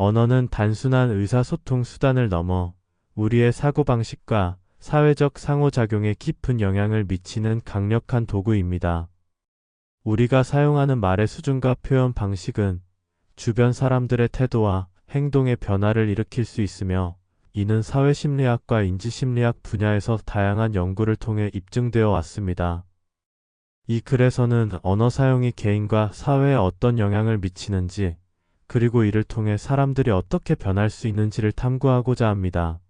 언어는 단순한 의사소통 수단을 넘어 우리의 사고방식과 사회적 상호작용에 깊은 영향을 미치는 강력한 도구입니다. 우리가 사용하는 말의 수준과 표현 방식은 주변 사람들의 태도와 행동의 변화를 일으킬 수 있으며 이는 사회심리학과 인지심리학 분야에서 다양한 연구를 통해 입증되어 왔습니다. 이 글에서는 언어 사용이 개인과 사회에 어떤 영향을 미치는지, 그리고 이를 통해 사람들이 어떻게 변할 수 있는지를 탐구하고자 합니다.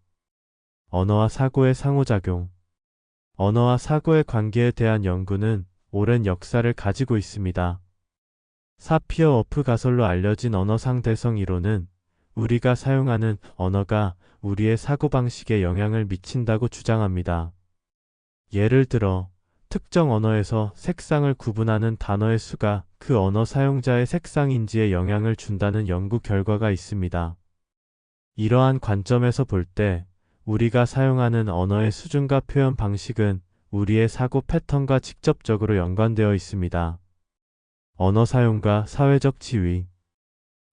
언어와 사고의 상호작용. 언어와 사고의 관계에 대한 연구는 오랜 역사를 가지고 있습니다. 사피어 어프 가설로 알려진 언어 상 대성 이론은 우리가 사용하는 언어가 우리의 사고방식에 영향을 미친다고 주장합니다. 예를 들어, 특정 언어에서 색상을 구분하는 단어의 수가 그 언어 사용자의 색상 인지에 영향을 준다는 연구 결과가 있습니다. 이러한 관점에서 볼 때, 우리가 사용하는 언어의 수준과 표현 방식은 우리의 사고 패턴과 직접적으로 연관되어 있습니다. 언어 사용과 사회적 지위.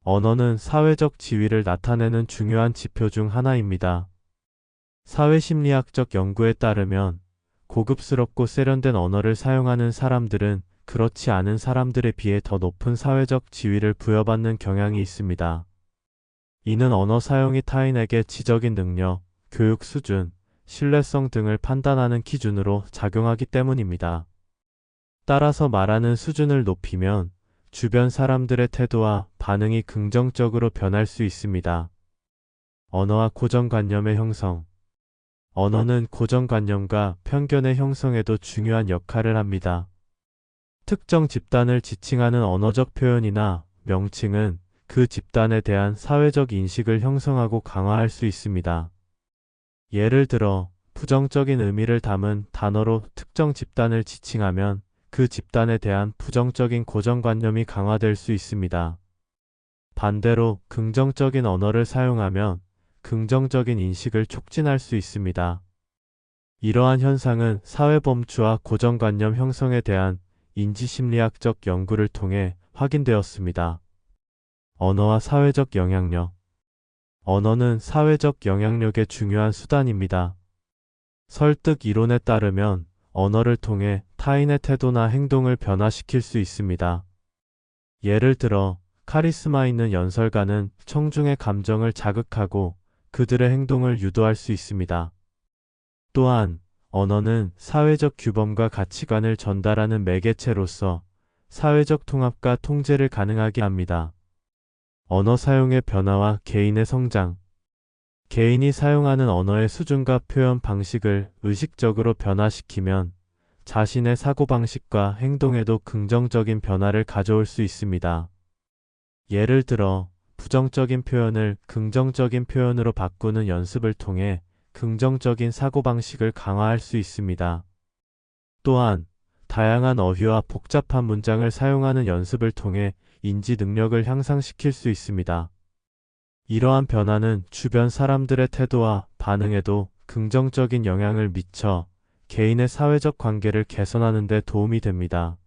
언어는 사회적 지위를 나타내는 중요한 지표 중 하나입니다. 사회심리학적 연구에 따르면 고급스럽고 세련된 언어를 사용하는 사람들은 그렇지 않은 사람들에 비해 더 높은 사회적 지위를 부여받는 경향이 있습니다. 이는 언어 사용이 타인에게 지적인 능력, 교육 수준, 신뢰성 등을 판단하는 기준으로 작용하기 때문입니다. 따라서 말하는 수준을 높이면 주변 사람들의 태도와 반응이 긍정적으로 변할 수 있습니다. 언어와 고정관념의 형성. 언어는 고정관념과 편견의 형성에도 중요한 역할을 합니다. 특정 집단을 지칭하는 언어적 표현이나 명칭은 그 집단에 대한 사회적 인식을 형성하고 강화할 수 있습니다. 예를 들어, 부정적인 의미를 담은 단어로 특정 집단을 지칭하면 그 집단에 대한 부정적인 고정관념이 강화될 수 있습니다. 반대로 긍정적인 언어를 사용하면 긍정적인 인식을 촉진할 수 있습니다. 이러한 현상은 사회범주와 고정관념 형성에 대한 인지심리학적 연구를 통해 확인되었습니다. 언어와 사회적 영향력 언어는 사회적 영향력의 중요한 수단입니다. 설득 이론에 따르면 언어를 통해 타인의 태도나 행동을 변화시킬 수 있습니다. 예를 들어, 카리스마 있는 연설가는 청중의 감정을 자극하고 그들의 행동을 유도할 수 있습니다. 또한, 언어는 사회적 규범과 가치관을 전달하는 매개체로서 사회적 통합과 통제를 가능하게 합니다. 언어 사용의 변화와 개인의 성장. 개인이 사용하는 언어의 수준과 표현 방식을 의식적으로 변화시키면 자신의 사고방식과 행동에도 긍정적인 변화를 가져올 수 있습니다. 예를 들어, 부정적인 표현을 긍정적인 표현으로 바꾸는 연습을 통해 긍정적인 사고방식을 강화할 수 있습니다. 또한, 다양한 어휘와 복잡한 문장을 사용하는 연습을 통해 인지 능력을 향상시킬 수 있습니다. 이러한 변화는 주변 사람들의 태도와 반응에도 긍정적인 영향을 미쳐 개인의 사회적 관계를 개선하는 데 도움이 됩니다.